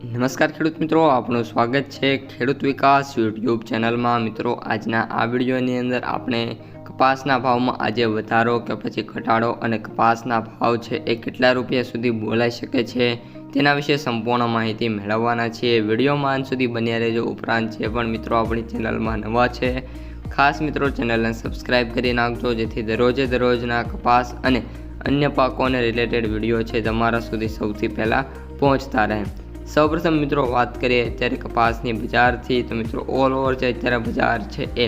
નમસ્કાર ખેડૂત મિત્રો, આપનું સ્વાગત છે ખેડૂત વિકાસ યુટ્યુબ ચેનલમાં. મિત્રો, આજના આ વિડીયોની અંદર આપણે કપાસના ભાવમાં આજે વધારો કે પછી ઘટાડો અને કપાસના ભાવ છે એ કેટલા રૂપિયા સુધી બોલાઈ શકે છે તેના વિશે સંપૂર્ણ માહિતી મેળવવાના છીએ. વિડીયોમાં અંત સુધી બન્યા રહેજો. ઉપરાંત જે પણ મિત્રો આપણી ચેનલમાં નવા છે, ખાસ મિત્રો ચેનલને સબસ્ક્રાઇબ કરી નાખજો, જેથી દરરોજે દરરોજના કપાસ અને અન્ય પાકોને રિલેટેડ વીડિયો છે તમારા સુધી સૌથી પહેલાં પહોંચતા રહે. સૌપ્રથમ મિત્રો વાત કરીએ અત્યારે કપાસની બજારથી, તો મિત્રો ઓલ ઓવર છે અત્યારે બજાર છે એ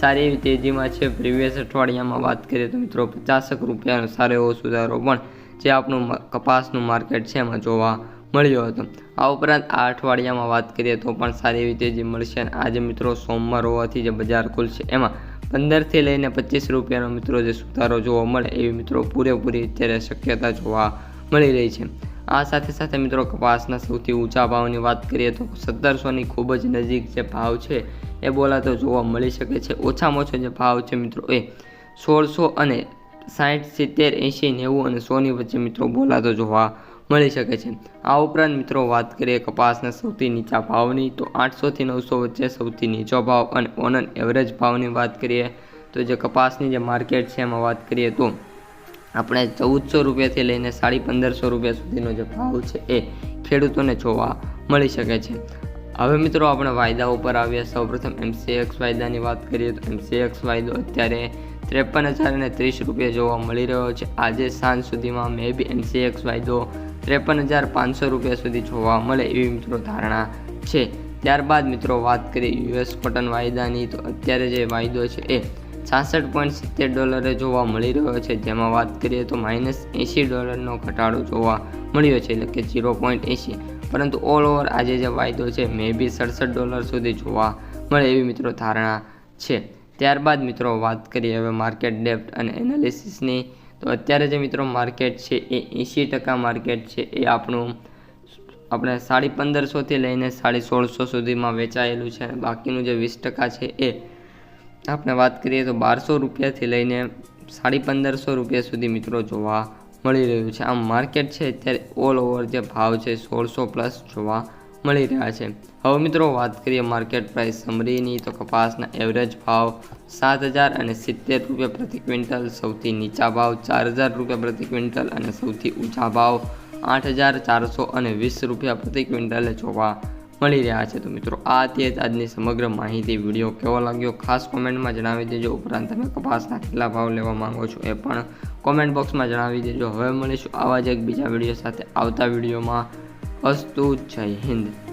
સારી એવી તેજીમાં છે. પ્રીવિયસ અઠવાડિયામાં વાત કરીએ તો મિત્રો પચાસક રૂપિયાનો સારો એવો સુધારો પણ જે આપણું કપાસનું માર્કેટ છે એમાં જોવા મળ્યો હતો. આ ઉપરાંત આ અઠવાડિયામાં વાત કરીએ તો પણ સારી એવી તેજી મળશે અને આજે મિત્રો સોમવાર હોવાથી જે બજાર ખુલશે એમાં પંદરથી લઈને પચીસ રૂપિયાનો મિત્રો જે સુધારો જોવા મળે એવી મિત્રો પૂરેપૂરી અત્યારે શક્યતા જોવા મળી રહી છે. આ સાથે સાથે મિત્રો, કપાસના સૌથી ઊંચા ભાવની વાત કરીએ તો સત્તરસોની ખૂબ જ નજીક જે ભાવ છે, એ બોલાતો જોવા મળી શકે છે. ઓછામાં ઓછો જે ભાવ છે મિત્રો, એ સોળસો અને સાઠ સિત્તેર, એંશી, નેવું અને સોની વચ્ચે મિત્રો બોલાતો જોવા મળી શકે છે. આ ઉપરાંત મિત્રો વાત કરીએ કપાસના સૌથી નીચા ભાવની, તો આઠસોથી નવસો વચ્ચે સૌથી નીચો ભાવ અને ઓન એન એવરેજ ભાવની વાત કરીએ તો જે કપાસની જે માર્કેટ છે એમાં વાત કરીએ તો આપણે ચૌદસો રૂપિયાથી લઈને સાડી પંદરસો રૂપિયા સુધીનો જે ભાવ છે એ ખેડૂતોને જોવા મળી શકે છે. હવે મિત્રો આપણે વાયદા ઉપર આવીએ. સૌપ્રથમ એમસીએક્સ વાયદાની વાત કરીએ તો એમસીએક્સ વાયદો અત્યારે ત્રેપન હજાર અને ત્રીસ રૂપિયા જોવા મળી રહ્યો છે. આજે સાંજ સુધીમાં મે બી એમસીએક્સ વાયદો ત્રેપન હજાર પાંચસો રૂપિયા સુધી જોવા મળે એવી મિત્રો ધારણા છે. ત્યારબાદ મિત્રો વાત કરીએ યુએસ કોટન વાયદાની. તો અત્યારે જે વાયદો છે એ છાસઠ પોઈન્ટ સિત્તેર ડોલરે જોવા મળી રહ્યો છે. જેમાં વાત કરીએ તો માઇનસ એંશી ડોલરનો ઘટાડો જોવા મળ્યો છે, એટલે કે ઝીરો પોઈન્ટ એંશી. પરંતુ ઓલ ઓવર આજે જે વાયદો છે, મે બી સડસઠ ડોલર સુધી જોવા મળે એવી મિત્રો ધારણા છે. ત્યારબાદ મિત્રો વાત કરીએ હવે માર્કેટ ડેપ્ટ અને એનાલિસિસની. તો અત્યારે જે મિત્રો માર્કેટ છે, એ એંશી ટકા માર્કેટ છે. એ આપણું આપણે સાડી પંદરસોથી લઈને સાડી સોળસો સુધીમાં વેચાયેલું છે અને બાકીનું જે વીસ ટકા છે, એ આપણે વાત કરીએ તો બારસો રૂપિયાથી લઈને સાડી પંદરસો રૂપિયા સુધી મિત્રો જોવા મળી રહ્યું છે. આમ માર્કેટ છે અત્યારે ઓલ ઓવર જે ભાવ છે સોળસો પ્લસ જોવા મળી રહ્યા છે. હવે મિત્રો વાત કરીએ માર્કેટ પ્રાઇસ સમરીની તો કપાસના એવરેજ ભાવ સાત હજાર અને સિત્તેર રૂપિયા પ્રતિ ક્વિન્ટલ, સૌથી નીચા ભાવ ચાર હજાર રૂપિયા પ્રતિ ક્વિન્ટલ અને સૌથી ઊંચા ભાવ આઠ હજાર ચારસો અને વીસ રૂપિયા પ્રતિ ક્વિન્ટલે જોવા મળી રહ્યા છે. તો મિત્રો, આ હતી આજની સમગ્ર માહિતી. વીડિયો કેવો લાગ્યો? ખાસ કોમેન્ટમાં જણાવી દેજો. ઉપરાંત તમે કપાસના કેટલા ભાવ લેવા માંગો છો એ પણ કોમેન્ટ બોક્સમાં જણાવી દેજો. હવે મળીશું આવા જ એક બીજા વીડિયો સાથે આવતા વિડીયોમાં. અસ્તુ, જય હિન્દ.